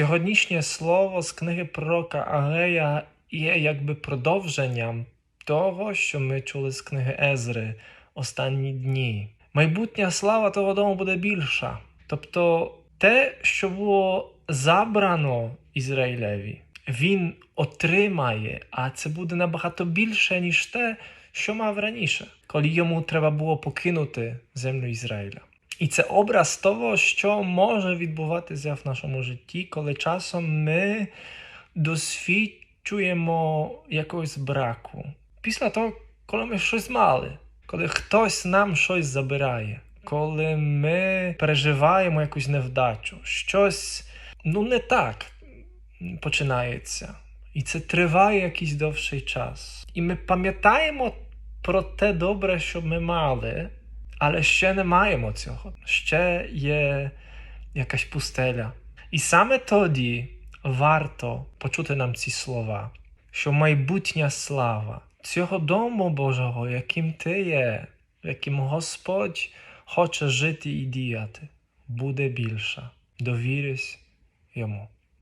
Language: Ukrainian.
Сьогоднішнє слово з книги пророка Агея є якби продовженням того, що ми чули з книги Езри останні дні. Майбутня слава того дому буде більша. Тобто те, що було забрано Ізраїлеві, він отримає, а це буде набагато більше, ніж те, що мав раніше, коли йому треба було покинути землю Ізраїля. І це образ того, що може відбуватися в нашому житті, коли часом ми досвідчуємо якогось браку. Після того, коли ми щось мали, коли хтось нам щось забирає, коли ми переживаємо якусь невдачу, щось ну не так починається. І це триває якийсь довший час. І ми пам'ятаємо про те добре, що ми мали, але ще не маємо цього. Ще є якась пустеля. І саме тоді варто почути нам ці слова, що майбутня слава цього дому Божого, яким ти є, яким Господь хоче жити і діяти, буде більша. Довірюсь йому.